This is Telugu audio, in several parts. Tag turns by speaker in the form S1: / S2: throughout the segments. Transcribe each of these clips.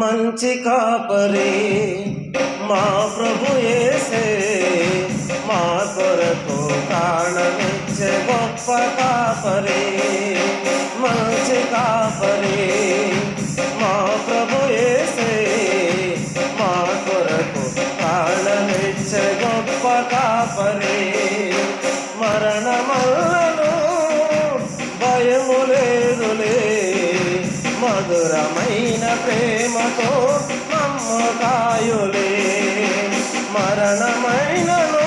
S1: మంచి కాపరి మా ప్రభు యేసే మా కొరకు ప్రాణమిచ్చే గొప్ప కాపరి మంచి కాపరి మా ప్రభు యేసే మా కొరకు ప్రాణమిచ్చే గొప్ప కాపరి. మధురమైన ప్రేమతో మమ్మకాయులే మరణమైనను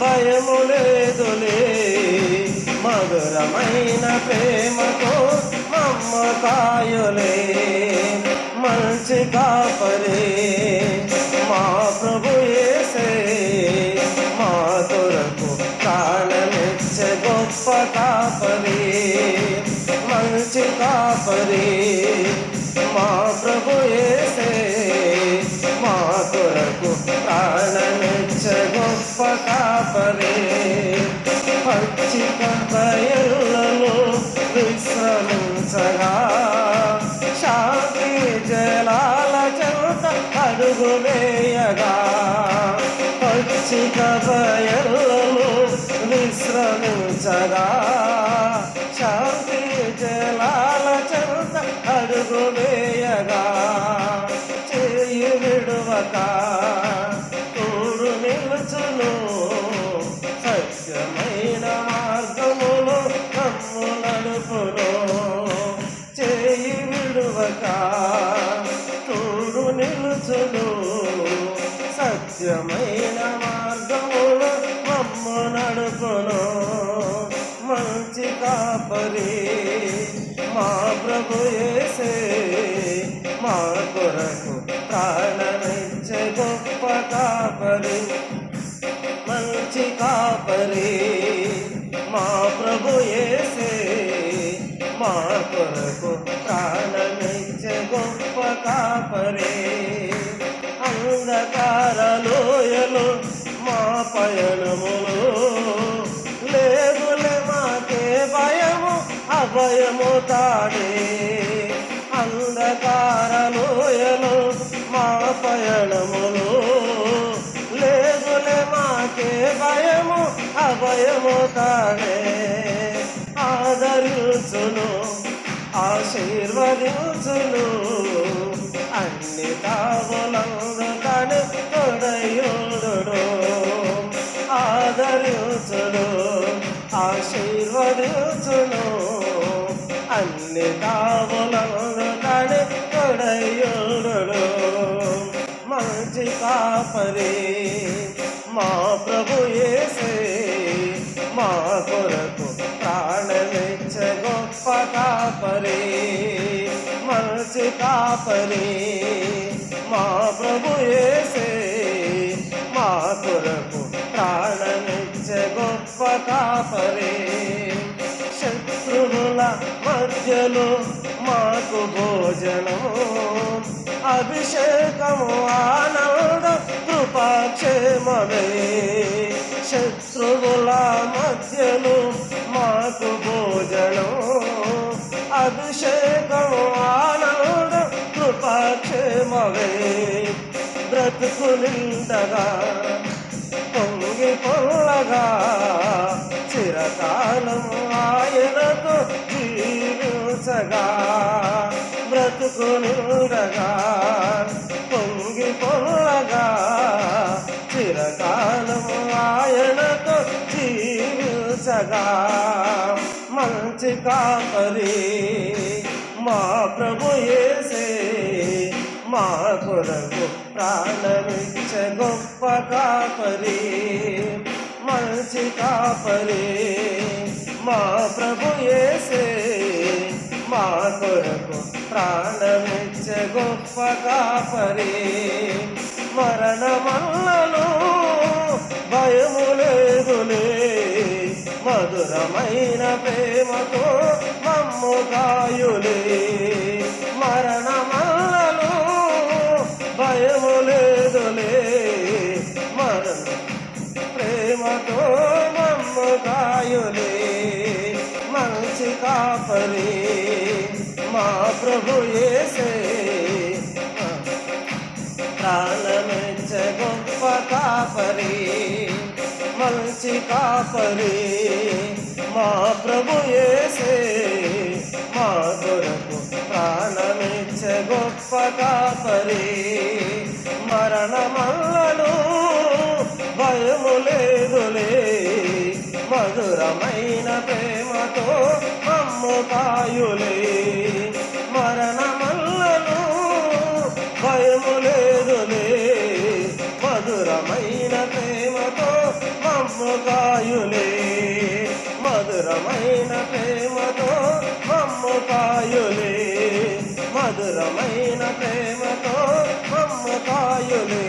S1: భయము లేదులే. మధురమైన ప్రేమతో మమ్మకాయులే మంచి కాపలే కాపరే మా ప్రభు యేసే మా కొరకు ప్రాణమిచ్చ గొప్ప కాపరే. పచ్చిక బయళ్ళను విశ్రమించగా శాంతి జలాల చెంత అడుగు వేయగా. పచ్చిక బయళ్ళను విశ్రమించగా నిలుచును సత్యమైన మార్గములు మమ్ము నడుపును. మంచి కాపరి మా ప్రభు యేసే. మా కొరకు ప్రాణమిచ్చే గొప్ప కాపరి మంచి కాపరి మా ప్రభు యేసే. మా కొరకు ప్రాణమిచ్చే గొప్ప కాపరి అంధకార లోయలు మా పయనములో. లేదులే మాకే భయము అభయము తాడే. అంధకార లోయలు మా పయనములు. లేదులే మాకే భయము అభయము తాడే. ఆదరించును ఆశీర్వదించును. అన్ని తావులందు తను తొడయుడు ఆదరించును ఆశీర్వదించును. అన్ని తావులందు తను తొడయుడు మంచి కాపరి మా ప్రభు ఏసే మా కొరకు ప్రాణమిచ్చ గొప్ప కాపరి. కాపరి. మా ప్రభు యేసే మా కొరకు ప్రాణమిచ్చ గొప్ప కాపరి. శత్రువుల మధ్యలో మాకు భోజనము అభిషేకము ఆనంద కృపాక్షేమమే. శత్రువుల మధ్యలో మాకు భోజనం ప్రేమవే బ్రతుకు నిండగా పొంగి పొల్లగా చిరకాలం ఆయనకు జీవించగా బ్రతుకు నిండగా పొంగి పొల్లగా చిరకాలం ఆయనకు జీవించగా. మంచి కాపరి మా ప్రభు యేసే మా కొరకు ప్రాణమిచ్చ గొప్ప కాపరి మంచి కాపరి. మా ప్రభుయేసే మా కొరకు ప్రాణమిచ్చ గొప్ప కాపరి. మరణమల్లను భయము లేదులే మధురమైన ప్రేమతో మమ్ము కాయులే మరణ మా ప్రభు ఏసే ప్రాణమించ గొప్ప కాపరి మంచి కాపరి మా ప్రభు ఏసే మా కొరకు ప్రాణమించ గొప్ప కాపరి మరణమల్ల మధురమైన ప్రేమతో అమ్ముతాయులే. మరణమల్లను భయము లేదులే మధురమైన ప్రేమతో మమ్ముకాయులే మధురమైన ప్రేమతో మమ్ము కాయులే మధురమైన ప్రేమతో మమ్ము కాయులే